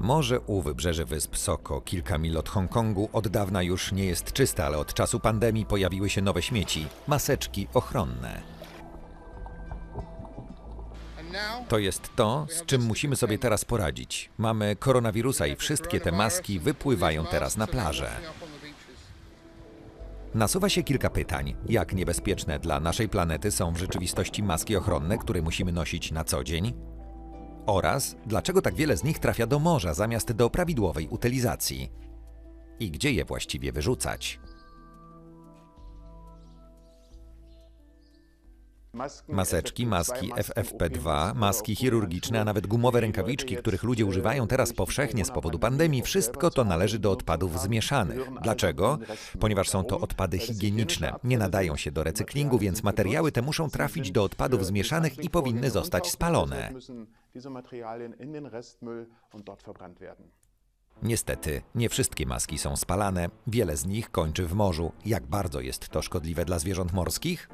Morze u wybrzeży wysp Soko, kilka mil od Hongkongu, od dawna już nie jest czyste, ale od czasu pandemii pojawiły się nowe śmieci maseczki ochronne. To jest to, z czym musimy sobie teraz poradzić. Mamy koronawirusa i wszystkie te maski wypływają teraz na plażę. Nasuwa się kilka pytań. Jak niebezpieczne dla naszej planety są w rzeczywistości maski ochronne, które musimy nosić na co dzień? Oraz dlaczego tak wiele z nich trafia do morza zamiast do prawidłowej utylizacji? I gdzie je właściwie wyrzucać? Maseczki, maski FFP2, maski chirurgiczne, a nawet gumowe rękawiczki, których ludzie używają teraz powszechnie z powodu pandemii, wszystko to należy do odpadów zmieszanych. Dlaczego? Ponieważ są to odpady higieniczne. Nie nadają się do recyklingu, więc materiały te muszą trafić do odpadów zmieszanych i powinny zostać spalone. Niestety, nie wszystkie maski są spalane, wiele z nich kończy w morzu. Jak bardzo jest to szkodliwe dla zwierząt morskich?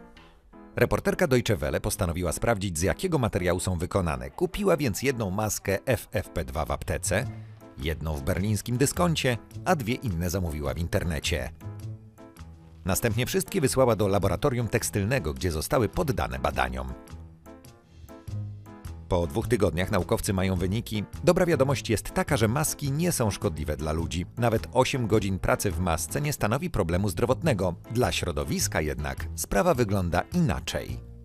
Reporterka Deutsche Welle postanowiła sprawdzić, z jakiego materiału są wykonane. Kupiła więc jedną maskę FFP2 w aptece, jedną w berlińskim dyskoncie, a dwie inne zamówiła w internecie. Następnie wszystkie wysłała do laboratorium tekstylnego, gdzie zostały poddane badaniom. Po dwóch tygodniach naukowcy mają wyniki. Dobra wiadomość jest taka, że maski nie są szkodliwe dla ludzi. Nawet 8 godzin pracy w masce nie stanowi problemu zdrowotnego. Dla środowiska jednak sprawa wygląda inaczej.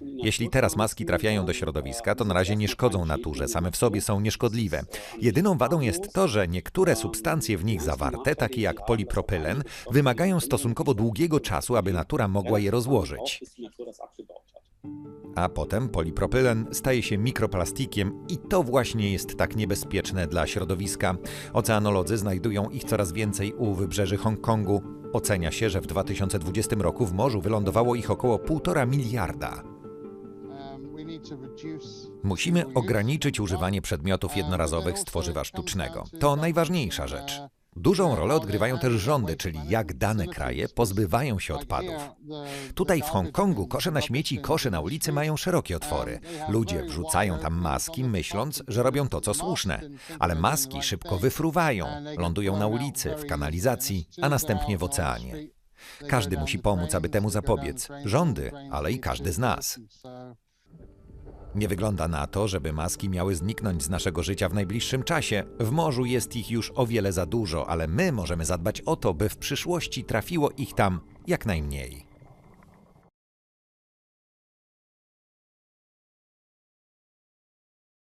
Jeśli teraz maski trafiają do środowiska, to na razie nie szkodzą naturze, same w sobie są nieszkodliwe. Jedyną wadą jest to, że niektóre substancje w nich zawarte, takie jak polipropylen, wymagają stosunkowo długiego czasu, aby natura mogła je rozłożyć. A potem polipropylen staje się mikroplastikiem i to właśnie jest tak niebezpieczne dla środowiska. Oceanolodzy znajdują ich coraz więcej u wybrzeży Hongkongu. Ocenia się, że w 2020 roku w morzu wylądowało ich około 1,5 miliarda. Musimy ograniczyć używanie przedmiotów jednorazowych z tworzywa sztucznego. To najważniejsza rzecz. Dużą rolę odgrywają też rządy, czyli jak dane kraje pozbywają się odpadów. Tutaj w Hongkongu kosze na śmieci i kosze na ulicy mają szerokie otwory. Ludzie wrzucają tam maski, myśląc, że robią to, co słuszne. Ale maski szybko wyfruwają, lądują na ulicy, w kanalizacji, a następnie w oceanie. Każdy musi pomóc, aby temu zapobiec. Rządy, ale i każdy z nas. Nie wygląda na to, żeby maski miały zniknąć z naszego życia w najbliższym czasie. W morzu jest ich już o wiele za dużo, ale my możemy zadbać o to, by w przyszłości trafiło ich tam jak najmniej.